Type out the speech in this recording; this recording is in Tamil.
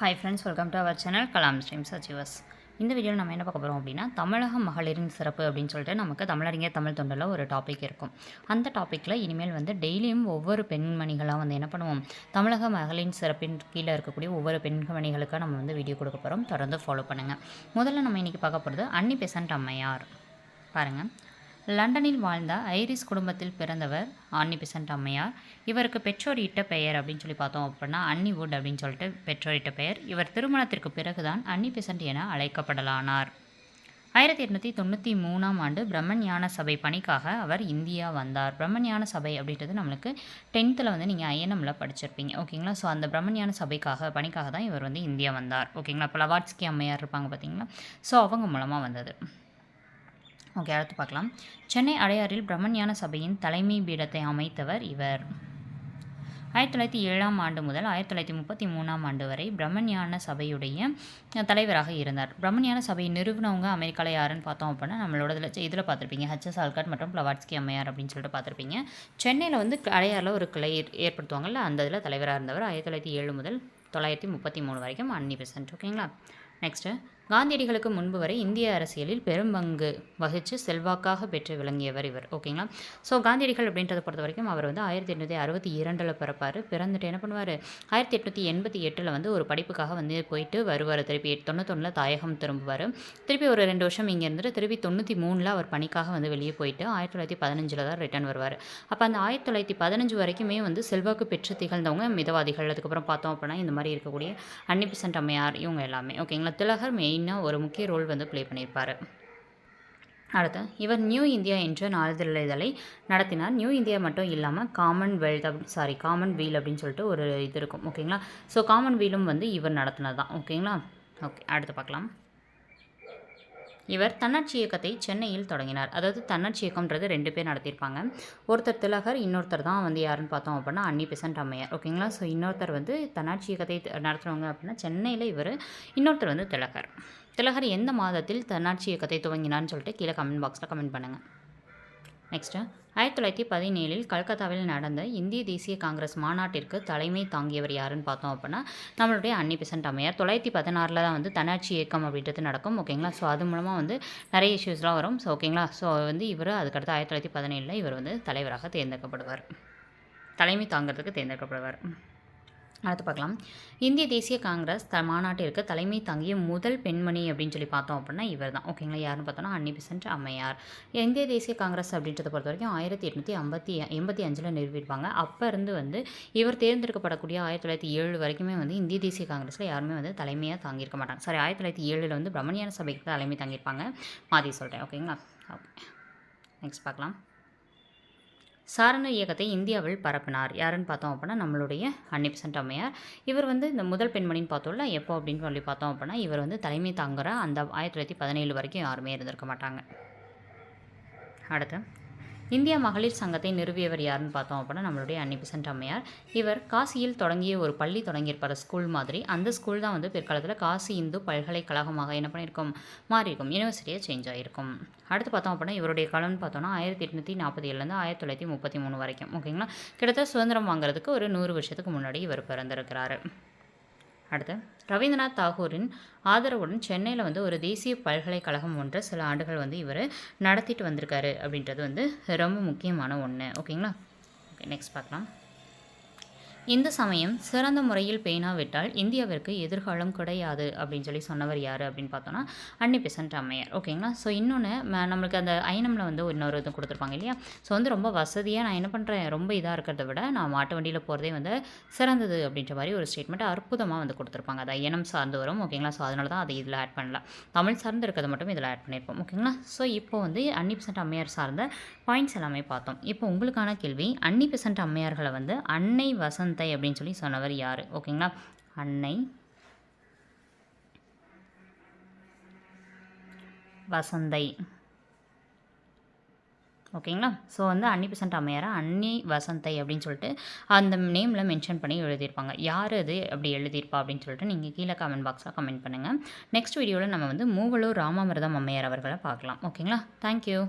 Hi friends welcome to our channel Kalam streams achievers இந்த வீடியோவில் நம்ம என்ன பார்க்க போகிறோம் அப்படின்னா தமிழக மகளிரின் சிறப்பு அப்படின்னு சொல்லிட்டு நமக்கு தமிழறிஞர் தமிழ் தொண்டில் ஒரு டாபிக் இருக்கும். அந்த டாப்பிக்கில் இனிமேல் வந்து டெய்லியும் ஒவ்வொரு பெண்மணிகளாக வந்து என்ன பண்ணுவோம் தமிழக மகளிரின் சிறப்பின் கீழே இருக்கக்கூடிய ஒவ்வொரு பெண்மணிகளுக்காக நம்ம வந்து வீடியோ கொடுக்க போகிறோம் தொடர்ந்து ஃபாலோ பண்ணுங்கள் முதல்ல நம்ம இன்றைக்கி பார்க்க போகிறது அன்னி பெசன்ட் அம்மையார். பாருங்கள் லண்டனில் வாழ்ந்த ஐரிஸ் குடும்பத்தில் பிறந்தவர் ஆன்னி பெசன்ட் அம்மையார். இவருக்கு பெற்றோர் இட்ட பெயர் அப்படின்னு சொல்லி பார்த்தோம் அப்படின்னா அன்னி வுட் அப்படின்னு சொல்லிட்டு பெற்றோர் இட்ட பெயர். இவர் திருமணத்திற்கு பிறகுதான் அன்னி பெசன்ட் என அழைக்கப்படலானார். ஆயிரத்தி எட்நூற்றி தொண்ணூற்றி மூணாம் ஆண்டு பிரம்மஞான சபை பணிக்காக அவர் இந்தியா வந்தார். பிரம்மஞான சபை அப்படின்றது நம்மளுக்கு டென்த்தில் வந்து நீங்கள் ஐஎன்எம்மில் படிச்சிருப்பீங்க. ஓகேங்களா ஸோ அந்த பிரம்மஞான சபைக்காக பணிக்காக தான் இவர் வந்து இந்தியா வந்தார். ஓகேங்களா இப்போ லவாட்ஸ்கி அம்மையார் இருப்பாங்க பார்த்தீங்களா? ஸோ அவங்க மூலமாக வந்தது. ஓகே அடுத்து பார்க்கலாம். சென்னை அடையாறில் பிரம்மஞான சபையின் தலைமை பீடத்தை அமைத்தவர் இவர். ஆயிரத்தி தொள்ளாயிரத்தி ஏழாம் ஆண்டு முதல் ஆயிரத்தி தொள்ளாயிரத்தி முப்பத்தி மூணாம் ஆண்டு வரை பிரம்மஞான சபையுடைய தலைவராக இருந்தார். பிரம்மஞான சபையை நிறுவனவங்க அமெரிக்காவில் யாருன்னு பார்த்தோம் அப்படின்னா நம்மளோட இதில் இதில் பார்த்துருப்பீங்க. ஹச்எஸ் ஆல்காட் மற்றும் பிளவாட்ஸ்கி அம்மையார் அப்படின்னு சொல்லிட்டு பார்த்துருப்பீங்க. சென்னையில் வந்து அடையாரில் ஒரு கிளை ஏற்படுத்துவாங்கல்ல அந்த இதில் தலைவராக இருந்தவர் ஆயிரத்தி தொள்ளாயிரத்தி ஏழு முதல் தொள்ளாயிரத்தி முப்பத்தி மூணு வரைக்கும் அன்னி பெசன்ட் ஓகேங்களா நெக்ஸ்ட்டு காந்தியடிகளுக்கு முன்பு வரை இந்திய அரசியலில் பெரும் பங்கு வகித்து செல்வாக்காக பெற்று விளங்கியவர் இவர். ஓகேங்களா ஸோ காந்தியடிகள் அப்படின்றத பொறுத்த வரைக்கும் அவர் வந்து ஆயிரத்தி எட்நூற்றி அறுபத்தி இரண்டில் பிறப்பார். பிறந்துட்டு என்ன பண்ணுவார்? ஆயிரத்தி எட்நூற்றி எண்பத்தி எட்டில் வந்து ஒரு படிப்புக்காக வந்து போயிட்டு வருவார். திருப்பி தொண்ணூத்தொன்னில் தாயகம் திரும்புவார். திருப்பி ஒரு ரெண்டு வருஷம் இங்கே இருந்துட்டு திருப்பி தொண்ணூற்றி மூணில் அவர் பணிக்காக வந்து வெளியே போயிட்டு ஆயிரத்தி தொள்ளாயிரத்தி பதினஞ்சில் தான் ரிட்டர்ன் வருவார். அப்போ அந்த ஆயிரத்தி தொள்ளாயிரத்தி பதினஞ்சு வரைக்குமே வந்து செல்வாக்கு பெற்று திகழ்ந்தவங்க மிதவாதிகள். அதுக்கப்புறம் பார்த்தோம் அப்படின்னா இந்த மாதிரி இருக்கக்கூடிய அன்னிபிசன்ட் அம்மையார் இவங்க எல்லாமே. ஓகேங்களா திலகர் மெயினாக ஒரு முக்கிய ரோல் வந்து ப்ளே பண்ணியிருப்பார். அடுத்து இவர் நியூ இந்தியா என்ற நாளிதழை நடத்தினார். நியூ இந்தியா மட்டும் இல்லாமல் commonwealth of sorry common wheel அப்படின்னு சொல்லிட்டு ஒரு இது இருக்கும் ஓகேங்களா ஸோ காமன் வீலும் வந்து இவர் நடத்தினது தான் ஓகேங்களா ஓகே அடுத்து பார்க்கலாம். இவர் தன்னாட்சி இயக்கத்தை சென்னையில் தொடங்கினார். அதாவது தன்னாட்சி இயக்கம்ன்றது ரெண்டு பேர் நடத்தியிருப்பாங்க. ஒருத்தர் திலகர் இன்னொருத்தர் தான் வந்து யாருன்னு பார்த்தோம் அப்படின்னா அன்னி பெசன்ட் அம்மையார். ஓகேங்களா ஸோ இன்னொருத்தர் வந்து தன்னாட்சி இயக்கத்தை நடத்துகிறவங்க அப்படின்னா சென்னையில் இவர் இன்னொருத்தர் வந்து திலகர். திலகர் எந்த மாதத்தில் தன்னாட்சி இயக்கத்தை துவங்கினார்னு சொல்லிட்டு கீழே கமெண்ட் பாக்ஸில் கமெண்ட் பண்ணுங்கள் நெக்ஸ்ட்டு ஆயிரத்தி தொள்ளாயிரத்தி பதினேழில் கல்கத்தாவில் நடந்த இந்திய தேசிய காங்கிரஸ் மாநாட்டிற்கு தலைமை தாங்கியவர் யாருன்னு பார்த்தோம் அப்படின்னா நம்மளுடைய அன்னி பெசன்ட் அம்மையார். தொள்ளாயிரத்தி பதினாறில் தான் வந்து தன்னாட்சி இயக்கம் அப்படின்றது நடக்கும் ஓகேங்களா? ஸோ அது மூலமாக வந்து நிறைய இஷ்யூஸ்லாம் வரும். ஸோ ஓகேங்களா? ஸோ வந்து இவர் அதுக்கடுத்து ஆயிரத்தி தொள்ளாயிரத்தி பதினேழில் இவர் வந்து தலைவராக தேர்ந்தெடுக்கப்படுவார். தலைமை தாங்கிறதுக்கு தேர்ந்தெடுக்கப்படுவார். அடுத்து பார்க்கலாம். இந்திய தேசிய காங்கிரஸ் த மாநாட்டிற்கு தலைமை தாங்கிய முதல் பெண்மணி அப்படின்னு சொல்லி பார்த்தோம் அப்படின்னா இவர் தான் ஓகேங்களா? யாருன்னு பார்த்தோன்னா அன்னி பெசன்ட் அம்மையார். இந்திய தேசிய காங்கிரஸ் அப்படின்றத பொறுத்த வரைக்கும் ஆயிரத்தி எட்நூற்றி ஐம்பத்தி எண்பத்தி அஞ்சில் நிறுவிடுவாங்க அப்போ இருந்து வந்து இவர் தேர்ந்தெடுக்கப்படக்கூடிய ஆயிரத்தி தொள்ளாயிரத்தி ஏழு வரைக்குமே வந்து இந்திய தேசிய காங்கிரஸில் யாருமே வந்து தலைமையாக தாங்கியிருக்க மாட்டாங்க. சாரி ஆயிரத்தி தொள்ளாயிரத்தி ஏழில் வந்து பிரம்மணியான சபைக்கு தலைமை தாங்கியிருப்பாங்க. மாற்றி சொல்கிறேன் ஓகேங்களா? ஓகே நெக்ஸ்ட் பார்க்கலாம். சாரண இயக்கத்தை இந்தியாவில் பரப்பினார். யாருன்னு பார்த்தோம் அப்படின்னா நம்மளுடைய அன்னிபிசன்ட் அம்மையார். இவர் வந்து இந்த முதல் பெண்மணின்னு பார்த்தோம்ல எப்போ அப்படின்னு சொல்லி பார்த்தோம் அப்படின்னா இவர் வந்து தலைமை தாங்குகிற அந்த ஆயிரத்தி தொள்ளாயிரத்தி பதினேழு வரைக்கும் யாருமே இருந்திருக்க மாட்டாங்க. அடுத்து. இந்திய மகளிர் சங்கத்தை நிறுவியவர் யாருன்னு பார்த்தோம் அப்படின்னா நம்மளுடைய அன்னி பெசன்ட் அம்மையார். இவர் காசியில் தொடங்கிய ஒரு பள்ளி தொடங்கியிருப்பார் ஸ்கூல் மாதிரி. அந்த ஸ்கூல் தான் வந்து பிற்காலத்தில் காசி இந்து பல்கலைக்கழகமாக என்ன பண்ணியிருக்கும்? மாறியிருக்கும். யூனிவர்சிட்டியாக சேஞ்ச் ஆகிருக்கும் அடுத்து பார்த்தோம் அப்படின்னா இவருடைய காலம்னு பார்த்தோம்னா ஆயிரத்தி எட்நூற்றி நாற்பத்தி ஏழுலேருந்து ஆயிரத்தி தொள்ளாயிரத்தி முப்பத்தி மூணு வரைக்கும். ஓகேங்களா? கிட்டத்தட்ட சுதந்திரம் வாங்குறதுக்கு ஒரு நூறு வருஷத்துக்கு முன்னாடி இவர் பிறந்திருக்கிறாரு. அடுத்து ரவீந்திரநாத் தாகூரின் ஆதரவுடன் சென்னையில் வந்து ஒரு தேசிய பல்கலைக்கழகம் ஒன்று சில ஆண்டுகள் வந்து இவர் நடத்திட்டு வந்திருக்காரு அப்படின்றது வந்து ரொம்ப முக்கியமான ஒன்று ஓகேங்களா? ஓகே நெக்ஸ்ட் பார்க்கலாம். இந்த சமயம் சிறந்த முறையில் பேணாவிட்டால் இந்தியாவிற்கு எதிர்காலம் கிடையாது அப்படின்னு சொல்லி சொன்னவர் யார் அப்படின்னு பார்த்தோன்னா அன்னி பெசன்ட் அம்மையார். ஓகேங்களா ஸோ இன்னொன்று நம்மளுக்கு அந்த ஐனமில் வந்து இன்னொரு இது கொடுத்துருப்பாங்க இல்லையா? ஸோ வந்து ரொம்ப வசதியாக நான் என்ன பண்ணுறேன் ரொம்ப இதாக இருக்கிறத விட நான் மாட்டு வண்டியில் போகிறதே வந்து சிறந்தது அப்படின்ற மாதிரி ஒரு ஸ்டேட்மெண்ட் அற்புதமாக வந்து கொடுத்துருப்பாங்க. அது ஐயனம் சார்ந்து வரும். ஓகேங்களா ஸோ அதனால தான் அதை இதில் ஆட் பண்ணலாம். தமிழ் சார்ந்து இருக்கிறத மட்டும் இதில் ஆட் பண்ணியிருப்போம். ஓகேங்களா ஸோ இப்போ வந்து அன்னி பெசன்ட் அம்மையார் சார்ந்த பாயிண்ட்ஸ் எல்லாமே பார்த்தோம். இப்போ உங்களுக்கான கேள்வி அன்னி பெசன்ட் அம்மையார்களை வந்து அன்னை வசந்த் வசந்தை அப்படின்னு சொல்லி சொன்னவர் யார்? ஓகேங்களா? அன்னை வசந்தை. ஓகேங்களா? ஸோ வந்து அன்னி பெசன்ட் அம்மையாரை? அன்னி வசந்தை அப்படின்னு சொல்லிட்டு அந்த நேமில் மென்ஷன் பண்ணி எழுதியிருப்பாங்க. யார் அது? அப்படி எழுதியிருப்பா அப்படின்னு சொல்லிட்டு நீங்கள் கீழே கமெண்ட் பாக்ஸில் கமெண்ட் பண்ணுங்கள் நெக்ஸ்ட் வீடியோவில் நம்ம வந்து மூவலூர் ராமாமிரதம் அம்மையார் அவர்களை பார்க்கலாம். ஓகேங்களா? தேங்க்யூ